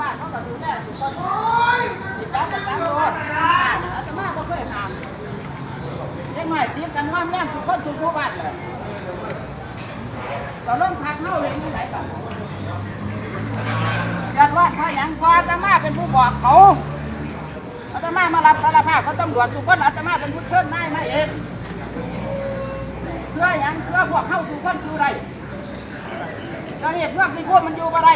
บ้านเขาก็ดูแลทุกคนสิจับกับจับโดนอาตมาก็เคยห้ามเด็กใหม่ตีกันว่าแม่ทุกคนทุกผู้บ้านเลยต่อเรื่องพักเข้าเลยที่ไหนก่อนอยากว่าพราะอย่างพออาตมาเป็นผู้บอกเขาอาตมามารับสารภาพเขาตำรวจทุกคนอาตมาเป็นผู้เชิญนายมาเองเพื่อย่างเพื่อพวกเข้าทุกคนอยู่ไรตอนนี้เพื่อที่พวกมันอยู่อะไร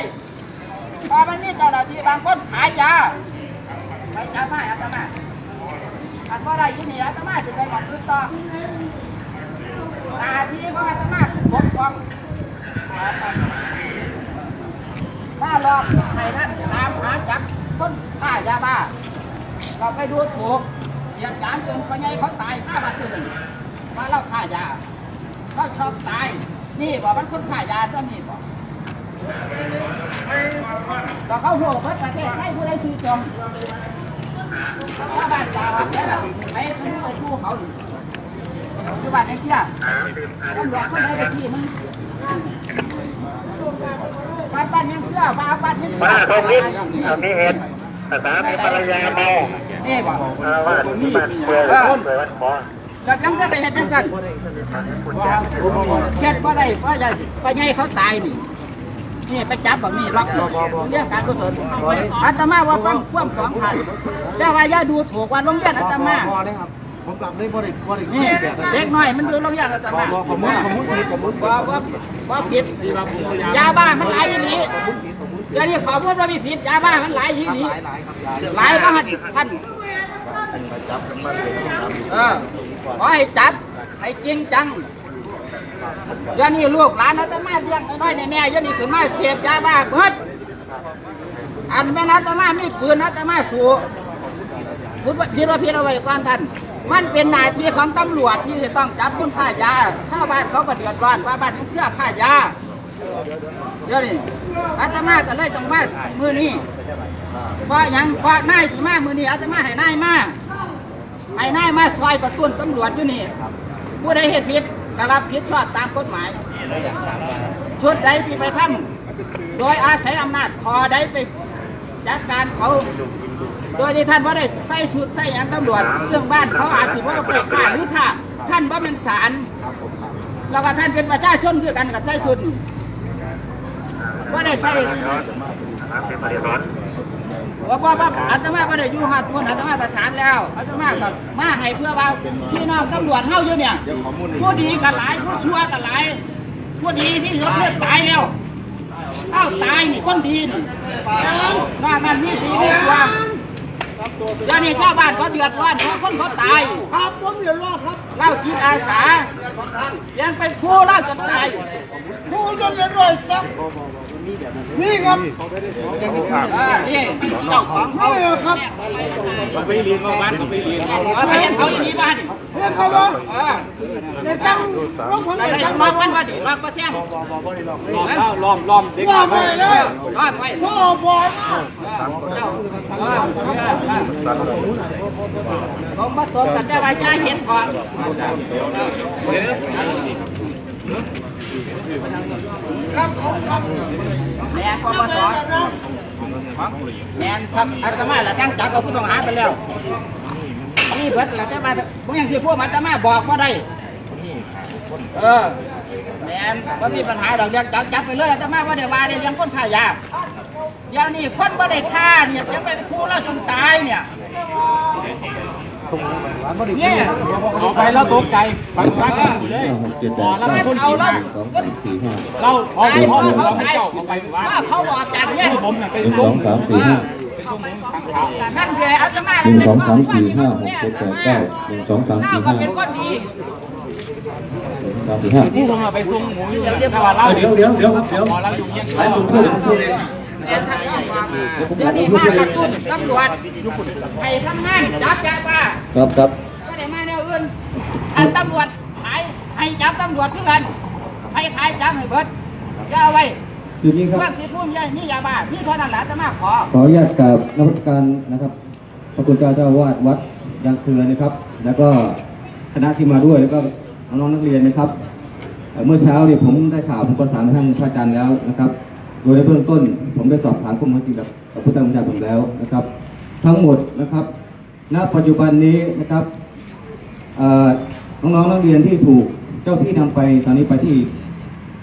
พอมันนี่เจ้าหน้าที่บางคนขายยาไปจับมาอาตมาอันว่าไรที่นี่อาตมาจะไปหมดพื้นต่อหน้าที่ของอาตมาคือปกป้องถ้าลองให้ท่านตามหาจับคนฆ่ายาบ้า เราไปดูถูกเหยียดหยามจนคนใหญ่เขาตายฆ่าบัตรเลยมาเล่าฆ่ายาเขาชอบตาย นี่บอกมันคนฆ่ายาซะนี่บอก เราเข้าหัวพิ่นประเทศให้ผู้ใดซื้อจองถ้าบ้านจ่าวัดแล้วไปซื้อไปชู้เขาอยู่อยู่บ้านไอ้เที่ยตำรวจคนใดไปที่มึงบ้านบ้านยังเชื่อบ้านบ้านยังเชื่ป้าทองนิดมีเหตุภาษาภรรยาเมานี่บอกอารวาที่บ้านเปื่อยเปื่อยวัดหมอเราจังจะไปเห็นจังสันเฮ็ดบ่ได้เพราะใหญ่เพราะใหญ่เขาตายนี่ นี่ไปจับแบบนี้ล็อกเรื่องการกุศลอาตมาว่าฟังความสองพันแต่ว่าอย่าดูถูกว่าโรงเรียนอาตมาพอได้ครับผมกลับได้บ่ได้บ่ได้นี่แบบนั้นเด็กน้อยมันดูโรงเรียนอาตมาขมุนขมุนผิดขมุนว่าว่าว่าผิดยาบ้ามันหลายอย่างนี้เดี๋ยวนี้ขอพูดว่ามีผิดยาบ้ามันหลายอย่างนี้หลายหลายครับยาหลายบ้านท่านเออขอให้จับให้จริงจัง เดี๋ยวนี้ลูกหลานอาตมาเลี้ยงน้อยๆแน่ๆเดี๋ยวนี้ขึ้นมาเสพยาบ้าเบิดอันแม่นอาตมาไมีปืนอาตมาสู้พูดว่าคิดว่าพี่เอาไว้ก่อนท่านมันเป็นหน้าที่ของตำรวจที่จะต้องจับคนฆ่ายาชาวบ้านเขาก็เดือดร้อนว่าบ้านนี้เพื่อฆ่ายาเดี๋ยวนี้อาตมาก็เลยต้องมามือนี้เพราะยังเพราะนายสิมามือนี้อาตมาให้นายมาให้นายมาซอยกระตุ้นตำรวจอยู่นี่ผู้ใดเหตุผิด ก็รับผิดชอบตามกฎหมายชุดใดที่ไปทำโดยอาศัยอำนาจพอใดไปจัดการเขา โดยที่ท่านว่าได้ใส่ชุดใส่หยังตำรวจซึ่งบ้านเขาอาจจะว่าไปฆ่าหรือฆ่าท่านว่าเป็นศาลแล้วก็ท่านเป็นประชาชนคือกันกับใส่ชุดว่าได้ใส่ เป็นประเด็นร้อน ว่าว่าว่าอาตมาบ่ได้อยู่หาดพุ่นอาตมาประสานแล้วอาตมาก็มาให้เพื่อว่าพี่น้องตำรวจเฮาอยู่เนี่ยผู้ดีกันหลายผู้ชั่วกันหลายผู้ดีที่เหลือเพื่อตายแล้วเอ้าตายนี่คนดีนี่นอกนั้นมีสีมีตัวเดี๋ยวนี้ชาวบ้านเขาเดือดร้อนเพราะคนเขาตายครับผมเดือดร้อนครับเล่าจิตอาสายังไปคู่เล่าจนตายผู้จนเดือดร้อนจัง นี่ครับอ่านี่เจ้าของเขาครับเราไปเรียนมาบ้านเราไปเรียนเอาไปเห็นเขาอย่างนี้บ้านเห็นเขาบ่เออเดี๋ยวจังลงผมได้เดี๋ยวได้จังล็อกมันว่าดิล็อกมาแซงล้อมแล้วล้อมล้อมเด็กว่าไปเลยล็อกไว้พ่อบอกนะเออผมมาตรงกันได้ว่าจะเห็นขอ งครับผมครับแม่ปปสแม่นครับอาตมาละสั่งจับเอาผู้ต้องหาไปแล้วนี่เบิดละแต่ว่าผมยังสิพวกอาตมาบอกว่าได้เออแม่นว่ามีปัญหาดอกเดียวจับจับไปเลยอาตมาว่าเดี๋ยวว่าเดี๋ยวยังคนขายยาเดี๋ยวนี้คนบ่ได้ฆ่าเนี่ยจะไปคู่แล้วจนตายเนี่ย เนี่ยเอาไปแล้วตกใจฟังฟังอยู่เลยหกเจ็ดแปพอดแล้วเก้าคนเอาแล้วสองสามสี่ห้าเราพอตายพ่อเพราะเราเขาไม่ตายเจ้าเอาไปว่าว่าเขาบอกจากเนี่ยผมน่ะไปหนึ่งสส่องงสามสี่ห้าไปส่งทางเท้าท่านเสียอาตมาหนึ่งสองสามสี่ห้าหกเจ็ดแปดเก้าหนึ่งสองสามเล่าสี่ก็ห้าเป็นคนดีสามสี่ห้าผู้ผมไปส่งหมูอยู่แต่ว่าเราเดี๋ยวเดี๋ยวเดี๋ยวครับเดี๋ยวพอเราอยู่เงี้ยหลายคนพูดผมพูดเองเดี๋ยวนี้มากระตุ้นตำรวจให้ทำงานจับยาบ้าครับครับก็ได้มาแนวอื่นอันตำรวจขายให้จับตำรวจเพื่อนให้ขายจับให้เบิดอย่าเอาไว้คือนี้ครับเรื่องสีพุ่มยายนี่ยาบ้ามีเท่านั้นแหละอาตมาขอขออนุญาตกราบนมัสการนะครับพระคุณเจ้าเจ้าอาวาดวัดยางเครือนะครับ แล้วก็คณะที่มาด้วยแล้วก็น้องๆนักเรียนนะครับเอ่อเมื่อเช้าเนี่ยผมได้ข่าวผมประสานท่านพระอาจารย์แล้วนะครับ โดยในเบื้องต้นผมได้สอบถามข้อมูลจริงกับกับผู้ตั้งบัญชาผมแล้วนะครับ ทั้งหมดนะครับ ณ ปัจจุบันนี้นะครับเอ่อน้องๆนักเรียนที่ถูกเจ้าที่นำไปตอนนี้ไปที่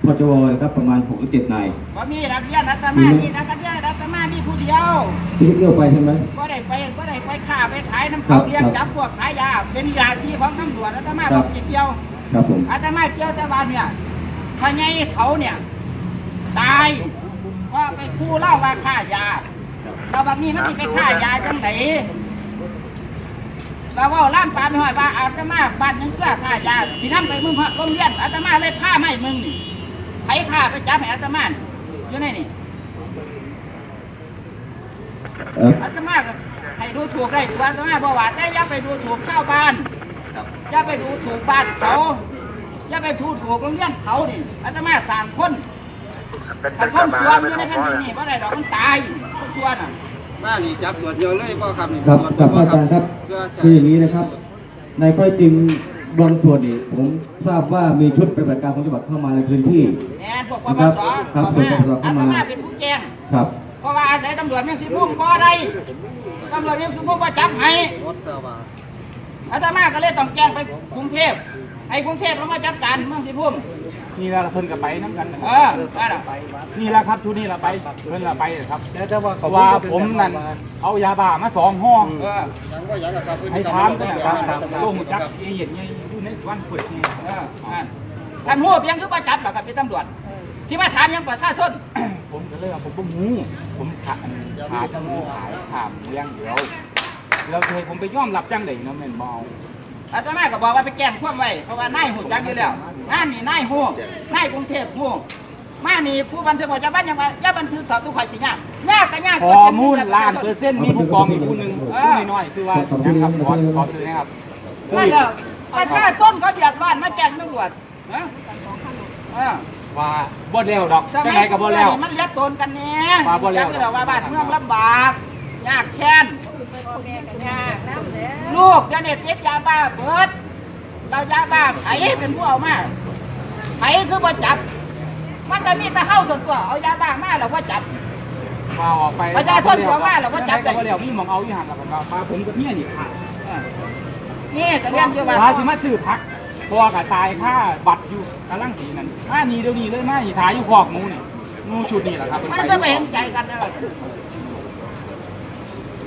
พจวนะครับประมาณ6หรือ7นายว่ามีนักเรียนรัตมานี่นักเรียนรัตมามีผู้เดียวที่เที่ยวไปใช่ไหมก็ได้ไปก็ได้ไปฆ่าไปขายน้ำครัเขาบเลี้ยงครับจับพวกขายยาเป็นยาที่ของตำรวจรัตมาครับอบกเกี่ยวครับผมอาตมาเกี่ยวแต่ว่าเนี่ยพอไงเขาเนี่ย ตาย เพราะไปคู่เล่าว่าฆ่ายาเราบางนี้มันสิไปฆ่ายาจังไหนเราว่าล่ามปลาไม่ห้อยว่าอาตมาบ้านยังเกลือฆ่ายาสิน้ำไปมึงเพราะโรงเรียนอาตมาเลยฆ่าไม่มึงนี่ไผฆ่าไปจับให้อาตมาอยู่ในนี่เอ่ออาตมาก็ให้ดูถูกได้ถูกอาตมาบอกว่าแต่อย่าไปดูถูกชาวบ้านอย่าไปดูถูกบ้านเขาอย่าไปดูถูกโรงเรียนเขาดิอาตมาสร้างคน เป็นถ้าคนสวนอยู่ในแผ่นดินนี่ว่าไรดอกมันตายคนสวนอะบ้านนี่จับตัวจเดียวเลยพ่อครับนี่ครับกับพระอาจารย์ครับเพื่จะคืออย่างนี้นะครับ ในข้อจริงบางส่วนนี่ผมทราบว่ามีชุดปฏิบัติการของจังหวัดเข้ามาในพื้นที่แอนพวกปปสครับเข้ามาพวกปปสอาเข้าตมาเป็นผู้แจ้ง ครับ เพราะว่าอาศัยตำรวจเมืองสิพุ่มก็ได้ตำรวจเมืองสิพุ่มก็จับให้รถสวาอาตมาก็เลยต้องแจ้งไปกรุงเทพให้กรุงเทพลงมาจัดการเมืองสิพุ่ม นี่ละเพิ่นกับไปน้ำกันนะคเอรับอนั่นน่ะนี่ละครับชุดนี้ละไปเพิ่นละไปครับแต่ว่าเพราะว่าผมนั่นเอายาบ้ามาสองห้องเออยังว่าอย่างกับครับให้ถามกันนะครับลงจักเอเย็นไงอยู่ในสวนเปิดที่เออนั่นท่านหูเพียงคือประจับหรอกกับเป็นตำรวจที่มาถามยังประชาชนผมก็เลยว่าผมบ่งูผมขาขาจังงูขายถามเลี้ยงเดียวแล้วเคยผมไปยอมรับจังได๋เนาะแม่นบ่เอาอาตมาก็บอกว่าไปแจ้งความไว้เพราะว่านายหูจักอยู่แล้ว งานนี่นายหูนายกรุงเทพหูมานี่ผู้บันทึกบอกจะบ้านยังไงจะบันทึกต่อตู้ข่อยสิยากยากก็ยากข้อมูลล้านเปอร์เซ็นต์มีผู้กองอีกผู้หนึงผู้น้อยๆคือว่าอย่างครับขอขอซื้อนะครับนั่นแล้วประชาชนเขาเดือดร้อนมาแจ้งตำรวจนะเออว่าบ่แล้วดอกสจังมัไดยก็สบ่มัยแล้วนี่มันเลียดตนกันเนี่ยว่าบ่แล้วจักคือว่าบ้านเมืองลำบากยากแค้นลูกเดี๋ยวนี้ติดยาบ้าเบิด เรายาบ้าไผเป็นผู้เอามาไผคือบ่จับ มันก็มีแต่เฮาส่วนตัวเอายาบ้ามาแล้วบ่จับว่าออกไปประชาชนบอกว่าเราก็จับได้ ได้ก็บ่แล้วมีหมองเอาอยู่หั่นแล้วก็มาผมกับเมียนี่ค่ะเออนี่ก็เรียนอยู่ว่าว่าสิมาซื้อพักพอก็ตายค่าบัตรอยู่กำลังสีนั่นมานี่เดี๋ยวนี้เลยมานี่ถ่ายอยู่คอกหมูนี่หมูชุดนี่แหละครับมันก็ไปเห็นใจกันนะ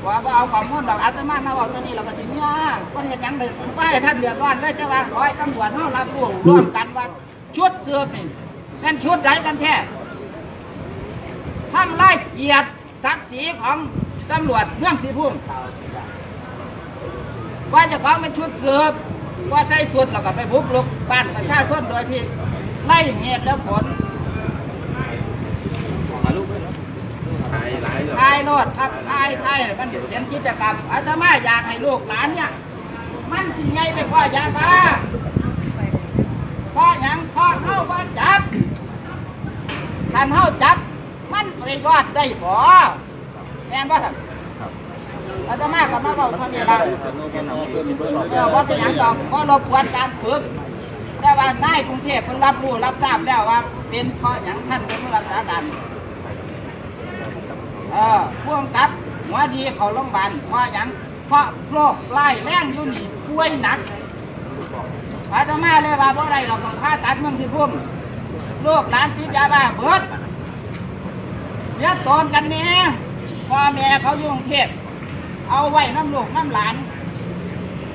ว่าบ่เอาข้อมูลดอกอาตมามาบอกตัวนี้เราก็สิเนี่ยคนเฮ็ดหยังเลยบ่ให้ท่านเดือดร้อนเลยแต่ว่าขอให้ตำรวจเฮารับรู้ร่วมกันว่าชุดเสืบนี่เป็นชุดใดกันแท้ทำลายเกียรติศักดิ์ศรีของตำรวจเมืองศรีภูมิว่าเจะของเป็นชุดเสืบว่าใส่สุดแล้วก็ไปบุกรุกบ้านประชาชนโดยที่ไล่เหตุและผล ทายโลดครับทายทายมันเห็นกิจกรรมอาตมาอยากให้ลูกหลานเนี่ย มันสิไงไปพ่อยาบ้าพ่อหยังพ่อเฮาว่าจับท่านเฮาจับ มันไปรอดได้บ่แม่นบ่ครับอาตมาก็มาเว้าเท่านี้ล่ะเออว่าเป็นหยังดอกบ่รบกวนการฝึกแต่ว่านายกรุงเทพเพิ่นรับรู้รับทราบแล้วว่า เป็นเพราะหยังท่านเป็นผู้รักษาการเออพ่วงกับหัวดีเขาโรงพยาบาลเพราะหยังเพราะโรคไล่แรงอยู่นี่ป่วยหนักอาตมาเลยว่าเพราะอะไรเราต้องผ่าตัดเมืองที่พุ่มลูกหลานติดยาบ้าเบิดเลี้ยงตนกันเนี่ยพ่อแม่เขาอยู่กรุงเทพเอาไว้น้ำลูกน้ำหลาน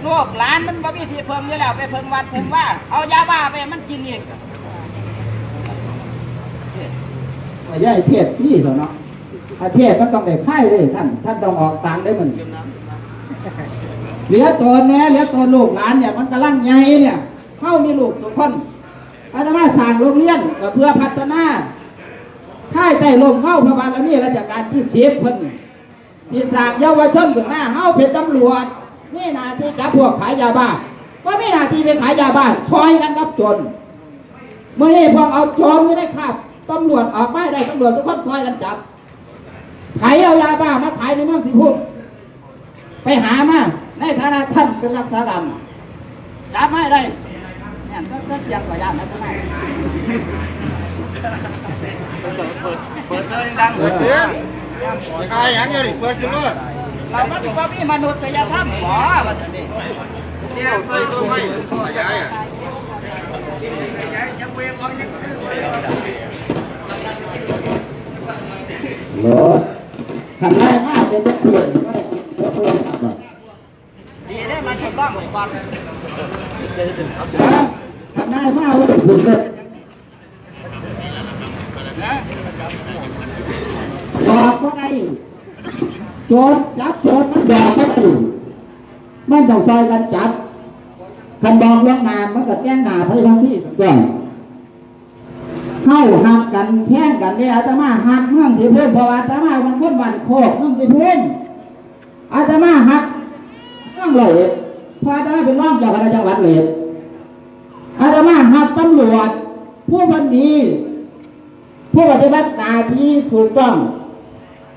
ลูกหลานมันบ่มีที่เพิงอยู่แล้วไปเพิงวัดเพิงว่า เอายาบ้าไปมันกินอีกไม่ใช่เทศพี่เหรอเนาะ อาเทศมันต้องได้ค่เลยท่าน ท่านต้องออกตังค์ได้มันเหลือตัวแน่เหลือตัวลูกหลานเนี่ย มันกำลังใหญ่เนี่ยเข้ามีลูกสุกคนอาตมาสั่งโรงเรียนเพื่อพัฒนาค่ายใต้ลมเข้าพระบาลแล้วนี่ราชการที่เสียพิ่นที่สั่งเยาวชนขึ้นมาเข้าเป็นตำรวจนี่หนาที่จับพวกขายยาบ้าก็ไม่หนาที่ไปขายยาบ้าซอยกันกับจนเมื่อนี้พวกเอาโจรไม่ได้ขับตำรวจออกไม่ได้ตำรวจทุกคนซอยกันจับ ไขเอายาบ้ามาขายในเมืองสิพุ่มไปหามาในฐานะท่านเป็นรักษาการจับไม่ได้เนี่ยก็เสียงกว่ายานนะทำไม่เปิดเปิดเลยดังเปิดเตือนยังไงย่างเงี้ยเปิดขึ้นเลยเรามันถือว่ามีมนุษยธรรมหรอวันนี้เนี่ยวใส่ตัวไม่ขยายอะโห ขันได้มากเป็นเพื่อนก็ได้ก็เพื่อนครับดีได้มาทดลองไว้ก่อนทำได้มากว่าคุณเลยสอบก็ได้โจรจับโจรมันบอกก็ได้มันต้องซอยกันจับคันบอกเรื่องงานมันก็แจ้งหนาไปทั้งที่ก่อน เข้าหักกันแพ่งกันเนี่ยอาตมาหักเมืองสีพุ่มเพราะว่าอาตมามันพ้นวันโคกเมืองสีพุ่มอาตมาหักเมืองเลยเพราะอาตมาเป็นรองจาคณะจังหวัดเลยอาตมาหักตำรวจผู้พันดีผู้ปฏิบัติหน้าที่ถูกต้อง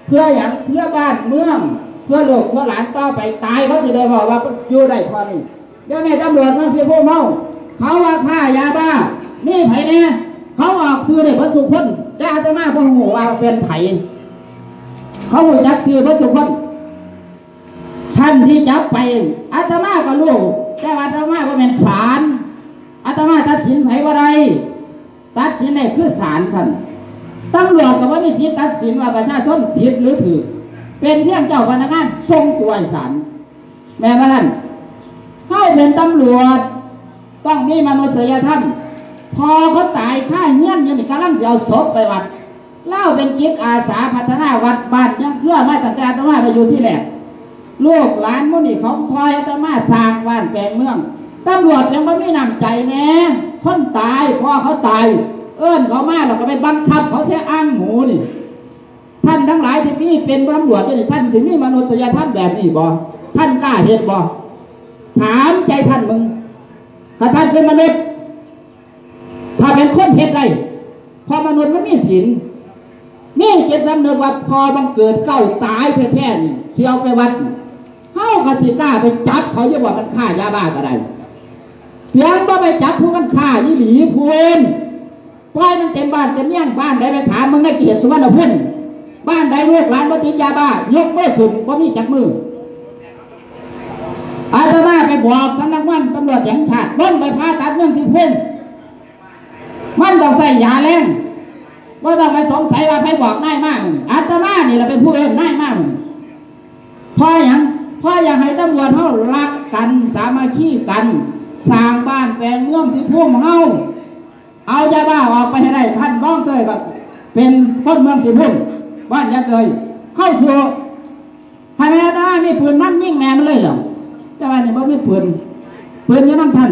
เพื่ออย่างเพื่อบ้านเมือง เพื่อลูกเพื่อหลานต่อไปตายเขาสิได้บอกว่าอยู่ได้พอนี่เดี๋ยวนี้ตำรวจเมันสิผู้เมาเขาว่าฆ่ายาบ้านี่ไผเนี่ย เขาออกซื้อได้พระสุคนแต่อาตมาพงหูว่าเป็นไผเขาหูจักซื้อพระสุคนท่านที่จับไปอาตมาก็รู้แต่ว่าอาตมาว่าเป็นศาลอาตมาตัดสินไผว่าไรตัดสินได้คือศาลท่านตำรวจก็ว่ามีสิทธิ์ตัดสินว่าประชาชนผิดหรือถูกเป็นเพียงเจ้าพนักงานทรงตัวศาลแม่ว่านั่นเข้าเป็นตำรวจต้องมีมนุษยธรรม พอเขาตายค่าเงี้ยนอยังนี่กำลังจะเอาศพไปวัดเล่าเป็นกิจอาสาพัฒนาวัดบ้านยังเคลื่อมาตั้งแต่อาตมาไปอยู่ที่แหลกลูกหลานมุนี่เขาคอยอาตมาสร้างบ้านแปลงเมืองตำรวจยังไม่มีนำใจแน่คนตายพ่อเขาตาย เอิ้อนเขามาเราก็ไปบังคับเขาเสียอ้างหมูนี่ ท่านทั้งหลายที่มีเป็นตำรวจนี่ท่านถึงมีมนุษยธรรมแบบนี้บ่ท่านกล้าเห็นบ่ถามใจท่านมึงถ้าท่านเป็นมนุษย์ คนเห็ดได้พอมนุษย์มันมีศีลมีเจตสำนึกว่าพอบังเกิดเก้าตายแท้ๆนี่เสียวไปวัดเฮากสิกล้าไปจับเขาจะว่ามันฆ่ายาบ้าก็ได้เพียงว่าไปจับผู้มันฆ่ายี่หลีพูนปล่อยมันเต็มบ้านเต็มเมี่ยงบ้านใดไปถามมึงได้เกียรติสุวรรณพุ่นบ้านใดลูกหลานบ่ติดยาบ้ายกมือขึ้นบ่มีจับมืออาตมาไปบอกสำนักวันตำรวจแห่งชาติล้นไปพาตัดเรื่องที่พุ่น มันต้องใส่ยาแรงว่าต้องไปสงสัยว่าใครบอกง่ายมากอาตมานี่แหละเป็นผู้เอิ้นง่ายมากเพราะอย่างเพราะอยากให้ตำรวจเขารักกันสามัคคีกันสร้างบ้านแปลงเมืองสิพุ่มเฮาเอายาบ้าออกไปให้ได้ท่านร้องเตยก็เป็นคนเมืองสิพุ่มบ้านยาเตยเข้าสู่ให้แม่ตมามีปืนนั่นยิงแม่มันเลยเหรอแต่ว่านี่บ่มีปืนปืนอยู่น้ำท่าน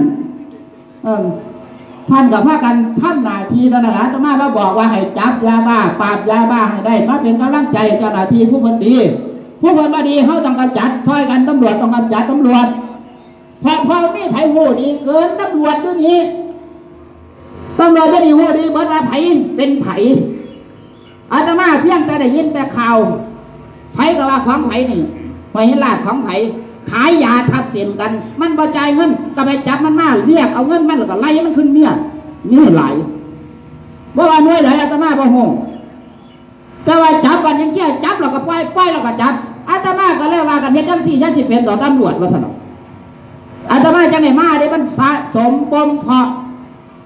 เออ ท่านกับพากันท่านหนาทีตนนั้นจะมาว่าบอกว่าให้จับยาบ้าปราบยาบ้าให้ได้มาเป็นกำลังใจเจ้าหน้าที่ผู้คนดีผู้คนมาดีเขาต้องกำจัดช่วยกันตำรวจต้องกำจัดตำรวจพอพอมีไผ่หูดีเกินตำรวจตัวยนี้ตำรวจจะดีหูดีเบิดว่าไผ่เป็นไผ่อาตมาเพียงแต่ได้ยินแต่ข่าวไผ่ก็ว่าของไผ่นี่ไผเห็นลาดของไผ่ ขายยาทับเสียนกัน มันบ่จ่ายเงินก็ไปจับมันมาเรียกเอาเงินมันแล้วก็ไล่มันขึ้นเมียนี่ไหลายบ่ว่าน่วยไหนอาตมาบ่ฮู้แต่ว่าจับวันยังเกี้ยจับแล้วก็ปล่อยปล่อยแล้วก็จับอาตมาก็เลยว่ากันเฮ็ดจังซี่จังสิบเป็นต่อตำรวจว่าซั่นเนาะอาตมาจังไหนมาได้มันสะสมปมเพาะ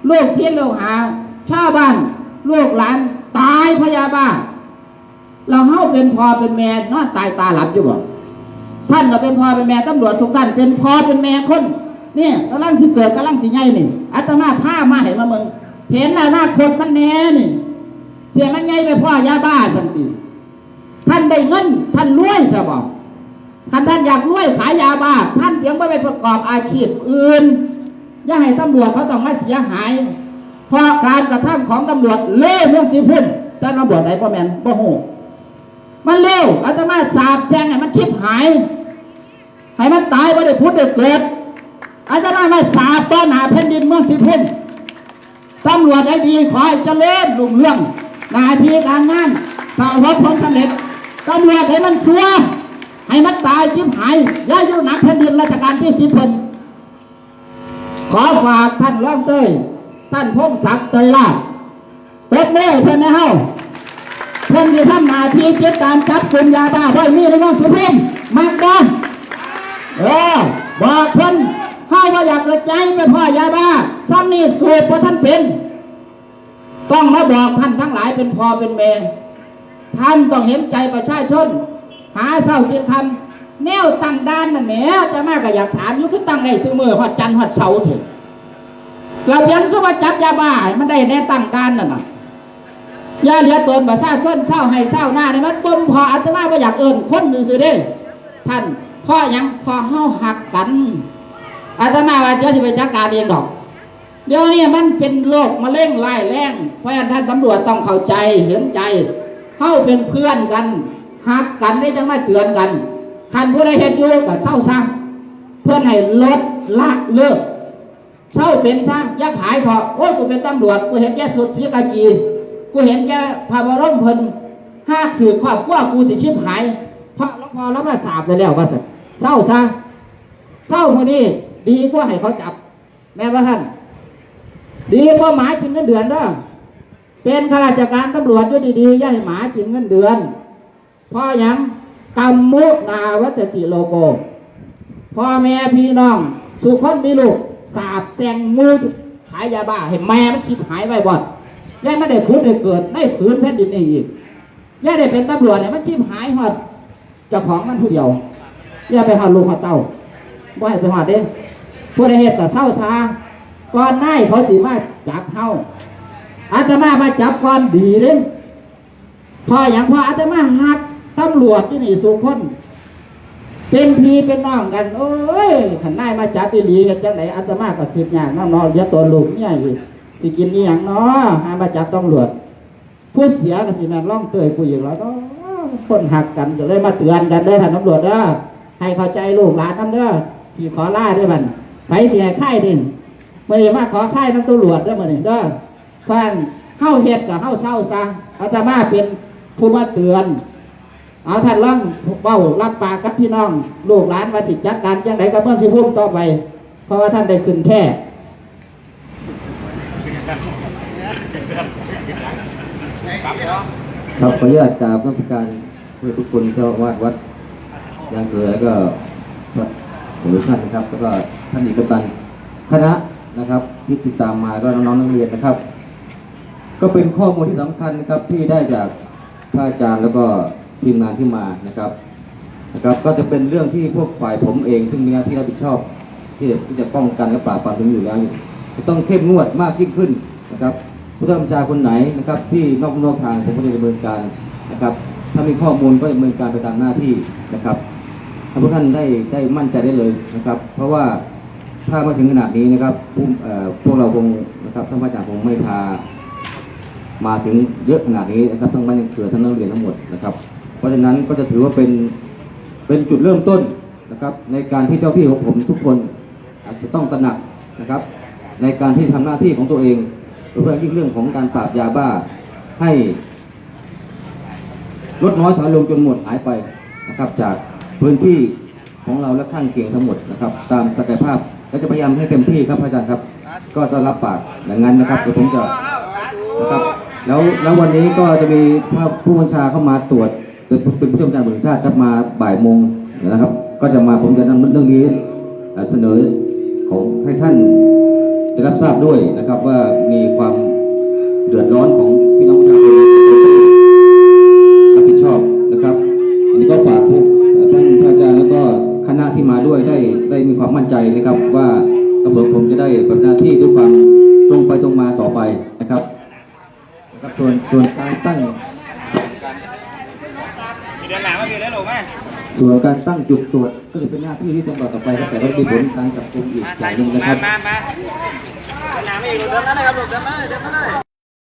ลูกเสียนลูกหาชาวบ้านลูกหลานตายพยาบานเราเฮาเป็นพ่อเป็นแม่นอนตายตาหลับอยู่บ่ ท่านก็เป็นพ่อเป็นแม่ตำรวจทุกท่านเป็นพ่อเป็นแม่คนนี่กำลังสิเกิดกำลังสิใหญ่นี่อาตมาพามาให้มาเมืองเห็นอนาคตมันแน่นี่เสียมันใหญ่ไปพ่อยาบ้าสันติท่านได้เงินท่านรวยใช่บ่ท่านท่านอยากรวยขายยาบ้า ท่านเพียงไม่ไปประกอบอาชีพอื่นอย่าให้ตำรวจเขาต้องมาเสียหาย เพราะการกระทำของตำรวจเล่เรื่องสีพุ่นแต่ตำรวจไหนบ่แมนบ่โหมันเร็วอาตมาสาบแซงให้มันชิบหาย ให้มันตายบ่ได้พุทธได้เกิดอาตมามาสาบต้อนหาแผ่นดินเมืองสีพุ่นตำรวจได้ดีขอให้เจริญรุ่งเรืองหน้าที่การงานสาวรบผลสำเร็จตำรวจให้มันชัวให้มันตายชิบหายย่าอยู่หนักแผ่นดินราชการที่สิบเพิ่นขอฝากท่านร่องเต้ยท่านพงศักดิ์เตยลาเป็ดเล่เพิ่นนเฮาเพิ่อนจะทำหน้าที่ติดตามจับกลุ่มยาบ้าไว้มีในน้องสุพรรณมากบ่ เออบอกเพิ่นเฮาว่าอยากกระจายไปพ่อยาบ้าซ้ำนี่สูบเพราะท่านเป็น ต้องมาบอกท่านทั้งหลายเป็นพ่อเป็นแม่ท่านต้องเห็นใจประชาชน หาเศร้ากินทำแนวตั้งด้านนั่นแหมจะมากก็อยากถามอยู่คือตั้งได้ซื้อมือหอดจันหอดเสาร์เถอะเราเพียงคือว่าจับยาบ้ามันได้แน่ตั้งด้านนั่นน่ะยาเหลือตนภาษาส้นเศร้าให้เศร้าหน้าเนี่ยมันบ่มพออาตมาว่าอยากเอิ้นคนซื่อๆเด้ท่าน พ่อยังพ่อเฮาหักกันอาตมาว่าเดี๋ยวสิไปจัดการเองดอก เดี๋ยวนี้มันเป็นโรคมะเร็งร้ายแรงเพราะฉะนั้นท่านตำรวจต้องเข้าใจเห็นใจเข้าเป็นเพื่อนกันหักกันได้จังมาเตือนกันท่านผู้ใดเห็นอยู่ก็เศร้าซะเพื่อนให้ลดละเลิกเศร้าเป็นซะยักหายเถอะโอ้ยกูเป็นตำรวจกูเห็นแกสุดสีกากีกูเห็นแกพาบรมเพิ่นหากถือครอบครัวกูสิชิบหายเพราะหลวงพอแล้วมาสาบไปแล้วว่าสิ เศร้าซะเศร้าคนนี้ดีกว่าให้เขาจับ แม่ว่าท่านดีกว่าหมากินเงินเดือนเด้อเป็นข้าราชการตำรวจด้วยดีๆย่าให้หมากินเงินเดือนพราะหยังกรรมมุนาวัตติโลโกพ่อแม่พี่น้อง สุขคนมีลูกสาดแซงมือขายยาบ้าให้แม่มันคิดหายไปบ่อนย่าไม่ได้พูดได้เกิดได้ผืนแผ่นดินนี้อีกย่าได้เป็นตำรวจเนี่ยมันชิบหายหอดเจ้าของมันผู้เดียว อย่าไปหาลูกหาเต้าบ่ให้ไปหอดเด้ผู้ใดเหตุแต่เศร้าซาก่อนหน้าเขาสิมาจับเฮาอาตมามาจับก่อนดีเลยพออย่างพออาตมาหักตำรวจที่นี่สุคนเป็นพีเป็นน้องกัน โอ้ยขันนายมาจับไปหลีกันจังไหนอาตมาก็คิดอย่างน้องๆเดี๋ยวตัวลูกเนี่ยอยู่สิกินนี่อย่างเนาะหามาจับตำรวจผู้เสียก็สิแม่นร่องเตยกูอีกแล้วเนาะคนหักกันก็เลยมาเตือนกันเด้ท่านตำรวจเด้อ ให้เข้าใจลูกหลานน้ำเด้อที่ขอล่าด้วยมันไปเสียค่ายดินมื่อนี้มาขอค่ายน้ำตำรวจด้อมื่อนี้เด้อท่านเฮ้าเฮ็ดกับเฮ้าเศร้าซะอาตมาเป็นผู้มาเตือนเอาท่านล่องเบ้ารับปากกับพี่น้อง ลูกหลานว่าสิจัดการจังไดกับเมื่อสิพุ่มต่อไป เพราะว่าท่านได้ขึ้นแท่ครับขออนุญาตกราบนักการเพื่อทุกคนเจ้าอาวาดวัด ยางเกลือแล้วก็พระหลวงท่านนะครับ แล้วก็ท่านอีกตันคณะนะครับที่ติดตามมาก็น้องๆนักเรียนนะครับ ก็เป็นข้อมูลที่สำคัญนะครับที่ได้จากพระอาจารย์แล้วก็ทีมงานที่มานะครับนะครับ ก็จะเป็นเรื่องที่พวกฝ่ายผมเองซึ่งมีหน้าที่รับผิดชอบ ที่ที่จะป้องกันและปราบปรามตรงนี้อยู่แล้วจะต้องเข้มงวดมากยิ่งขึ้นนะครับผู้บัญชาคนไหนนะครับ ที่นอกนอกทางผมก็จะดำเนินการนะครับ ถ้ามีข้อมูลก็ดำเนินการไปตามหน้าที่นะครับ ถ้าพวกท่านได้ได้มั่นใจได้เลยนะครับ เพราะว่าถ้ามาถึงขนาดนี้นะครับผู้เอ่อพวกเราคงนะครับท่านพระอาจารย์คงไม่พา มาถึงเยอะขนาดนี้นะครับทั้งบ้านยังเกิดทั้งนักเรียนทั้งหมดนะครับ เพราะฉะนั้นก็จะถือว่าเป็นเป็นจุดเริ่มต้นนะครับ ในการที่เจ้าที่ของผมทุกคนอาจจะต้องตระหนักนะครับ ในการที่ทำหน้าที่ของตัวเองโดยเฉพาะยิ่งเรื่องของการปราบยาบ้าให้ลดน้อยถอยลงจนหมดหายไปนะครับจาก พื้นที่ของเราและข้างเคียงทั้งหมดนะครับ ตามศักยภาพและจะพยายามให้เต็มที่ครับอาจารย์ครับ ก็จะรับปากอย่างนั้นนะครับเดี๋ยวผมจะนะครับแล้วแล้ววันนี้ก็จะมีผู้บัญชาเข้ามาตรวจเป็นผู้ช่วยการบริชาติครับมาบ่ายโมงนะครับ ก็จะมาผมจะนำเรื่องนี้เอ่อเสนอของให้ท่านได้รับทราบด้วยนะครับว่ามีความเดือดร้อนของพี่น้องประชาชน ที่มาด้วยได้ได้มีความมั่นใจนะครับ ว่าตำรวจผมจะได้ปฏิบัติหน้าที่ด้วยความตรงไปตรงมาต่อไปนะครับนะครับส่วนส่วนการตั้งเดือนหนามาพี่แล้วหลงไหมส่วนการตั้งจุดตรวจก็จะเป็นหน้าที่ที่ตำรวจต่อไปครับแต่ก็มีผลการจับกุมอีกอย่างหนึ่งนะครับมามาเดือนหนาไม่อยู่เดือนนั้นนะครับเดือนนั้นเดือนนั้น